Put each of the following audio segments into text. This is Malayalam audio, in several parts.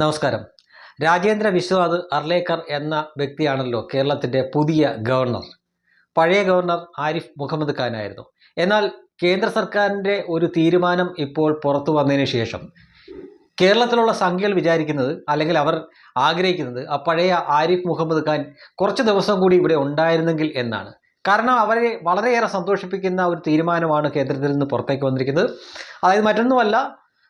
നമസ്കാരം. രാജേന്ദ്ര വിശ്വനാഥ് അർലേക്കർ എന്ന വ്യക്തിയാണല്ലോ കേരളത്തിന്റെ പുതിയ ഗവർണർ. പഴയ ഗവർണർ ആരിഫ് മുഹമ്മദ് ഖാനായിരുന്നു. എന്നാൽ കേന്ദ്ര സർക്കാരിന്റെ ഒരു തീരുമാനം ഇപ്പോൾ പുറത്തു വന്നതിന് ശേഷം കേരളത്തിലുള്ള സംഖ്യകൾ വിചാരിക്കുന്നത് അല്ലെങ്കിൽ അവർ ആഗ്രഹിക്കുന്നത് ആ പഴയ ആരിഫ് മുഹമ്മദ് ഖാൻ കുറച്ച് ദിവസം കൂടി ഇവിടെ ഉണ്ടായിരുന്നെങ്കിൽ എന്നാണ്. കാരണം അവരെ വളരെയേറെ സന്തോഷിപ്പിക്കുന്ന ഒരു തീരുമാനമാണ് കേന്ദ്രത്തിൽ നിന്ന് പുറത്തേക്ക് വന്നിരിക്കുന്നത്. അതായത് മറ്റൊന്നുമല്ല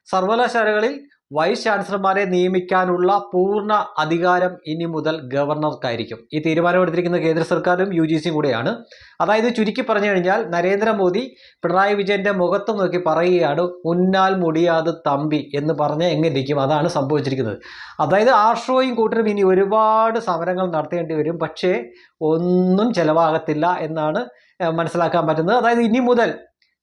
സർവകലാശാലകളിൽ വൈസ് ചാൻസലർമാരെ നിയമിക്കാനുള്ള പൂർണ അധികാരം ഇനി മുതൽ ഗവർണർക്കായിരിക്കും. ഈ തീരുമാനമെടുത്തിരിക്കുന്ന കേന്ദ്ര സർക്കാരും യു ജി സിയും കൂടെയാണ്. അതായത് ചുരുക്കി പറഞ്ഞു കഴിഞ്ഞാൽ നരേന്ദ്രമോദി പിണറായി വിജയന്റെ മുഖത്ത് നോക്കി പറയുകയാണ് ഉന്നാൽ മുടിയാത് തമ്പി എന്ന് പറഞ്ഞ് എങ്ങനെ ഇരിക്കും അതാണ് സംഭവിച്ചിരിക്കുന്നത്. അതായത് ആർഷോയും കൂട്ടരും ഇനി ഒരുപാട് സമരങ്ങൾ നടത്തേണ്ടി വരും പക്ഷേ ഒന്നും ചെലവാകത്തില്ല എന്നാണ് മനസ്സിലാക്കാൻ പറ്റുന്നത്. അതായത് ഇനി മുതൽ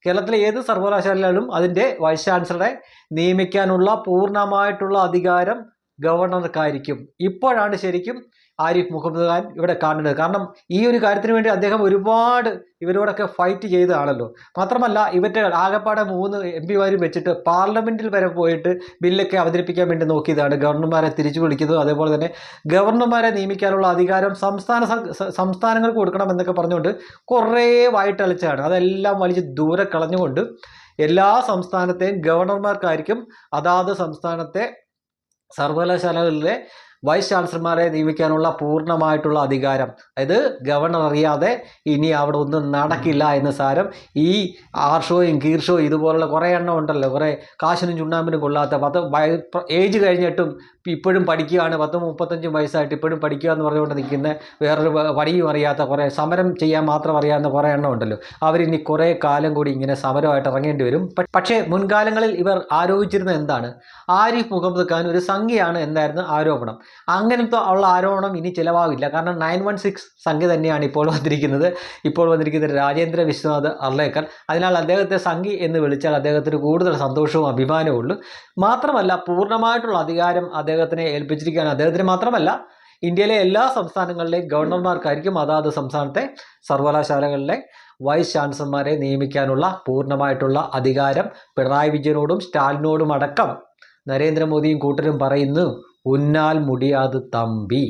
കേരളത്തിലെ ഏത് സർവകലാശാലയിലും അതിന്റെ വൈസ് ചാൻസലറെ നിയമിക്കാനുള്ള പൂർണമായിട്ടുള്ള അധികാരം ഗവർണർക്കായിരിക്കും ഇപ്പോഴാണ് ശരിക്കും ആരിഫ് മുഹമ്മദ് ഖാൻ ഇവിടെ കാണുന്നത്. കാരണം ഈ ഒരു കാര്യത്തിന് വേണ്ടി അദ്ദേഹം ഒരുപാട് ഇവരോടൊക്കെ ഫൈറ്റ് ചെയ്തതാണല്ലോ മാത്രമല്ല ഇവരുടെ ആകെപ്പാടെ മൂന്ന് എം പിമാരും വെച്ചിട്ട് പാർലമെന്റിൽ വരെ പോയിട്ട് ബില്ലൊക്കെ അവതരിപ്പിക്കാൻ വേണ്ടി നോക്കിയതാണ്. ഗവർണർമാരെ തിരിച്ചു വിളിക്കുന്നത് അതേപോലെ തന്നെ ഗവർണർമാരെ നിയമിക്കാനുള്ള അധികാരം സംസ്ഥാന സംസ്ഥാനങ്ങൾക്ക് കൊടുക്കണം എന്നൊക്കെ പറഞ്ഞുകൊണ്ട് കുറേ വായിട്ടളിച്ചാണ് അതെല്ലാം വലിച്ച് ദൂരെ കളഞ്ഞുകൊണ്ട് എല്ലാ സംസ്ഥാനത്തെയും ഗവർണർമാർക്കായിരിക്കും അതാത് സംസ്ഥാനത്തെ സർവകലാശാലകളിലെ വൈസ് ചാൻസലർമാരെ നിയമിക്കാനുള്ള പൂർണമായിട്ടുള്ള അധികാരം. അതായത് ഗവർണർ അറിയാതെ ഇനി അവിടെ ഒന്നും നടക്കില്ല എന്ന് സാരം ഈ ആർഷോയും കീർഷോയും ഇതുപോലുള്ള കുറേ എണ്ണം ഉണ്ടല്ലോ. കുറേ കാശിനും ചുണ്ണാമ്പിനും കൊള്ളാത്ത പത്ത് ഏജ് കഴിഞ്ഞിട്ടും ഇപ്പോഴും പഠിക്കുകയാണ്. പത്ത് മുപ്പത്തഞ്ചും വയസ്സായിട്ട് ഇപ്പോഴും പഠിക്കുക എന്ന് പറഞ്ഞുകൊണ്ട് നിൽക്കുന്ന വേറൊരു പണിയും അറിയാത്ത കുറേ സമരം ചെയ്യാൻ മാത്രം അറിയാവുന്ന കുറേ എണ്ണം ഉണ്ടല്ലോ. അവരിനി കുറേ കാലം കൂടി ഇങ്ങനെ സമരമായിട്ട് ഇറങ്ങേണ്ടി വരും. പക്ഷേ മുൻകാലങ്ങളിൽ ഇവർ ആരോപിച്ചിരുന്നത് എന്താണ്? ആരിഫ് മുഹമ്മദ് ഖാൻ ഒരു സംഖ്യയാണ് എന്നായിരുന്നു ആരോപണം. അങ്ങനത്തെ ഉള്ള ആരോപണം ഇനി ചിലവാകില്ല. കാരണം നയൻ വൺ സിക്സ് സംഖ്യ തന്നെയാണ് ഇപ്പോൾ വന്നിരിക്കുന്നത്. ഇപ്പോൾ വന്നിരിക്കുന്നത് രാജേന്ദ്ര വിശ്വനാഥ് അർലേക്കർ. അതിനാൽ അദ്ദേഹത്തെ സംഖ്യ എന്ന് വിളിച്ചാൽ അദ്ദേഹത്തിന് കൂടുതൽ സന്തോഷവും അഭിമാനവും ഉള്ളൂ. മാത്രമല്ല പൂർണമായിട്ടുള്ള അധികാരം അദ്ദേഹത്തിനെ ഏൽപ്പിച്ചിരിക്കുകയാണ്. അദ്ദേഹത്തിന് മാത്രമല്ല ഇന്ത്യയിലെ എല്ലാ സംസ്ഥാനങ്ങളിലെയും ഗവർണർമാർക്കായിരിക്കും അതാത് സംസ്ഥാനത്തെ സർവകലാശാലകളിലെ വൈസ് ചാൻസലർമാരെ നിയമിക്കാനുള്ള പൂർണമായിട്ടുള്ള അധികാരം പിണറായി വിജയനോടും സ്റ്റാലിനോടും അടക്കം നരേന്ദ്രമോദിയും കൂട്ടരും പറയുന്നു ഉന്നാൽ മുടിയാത് തമ്പി.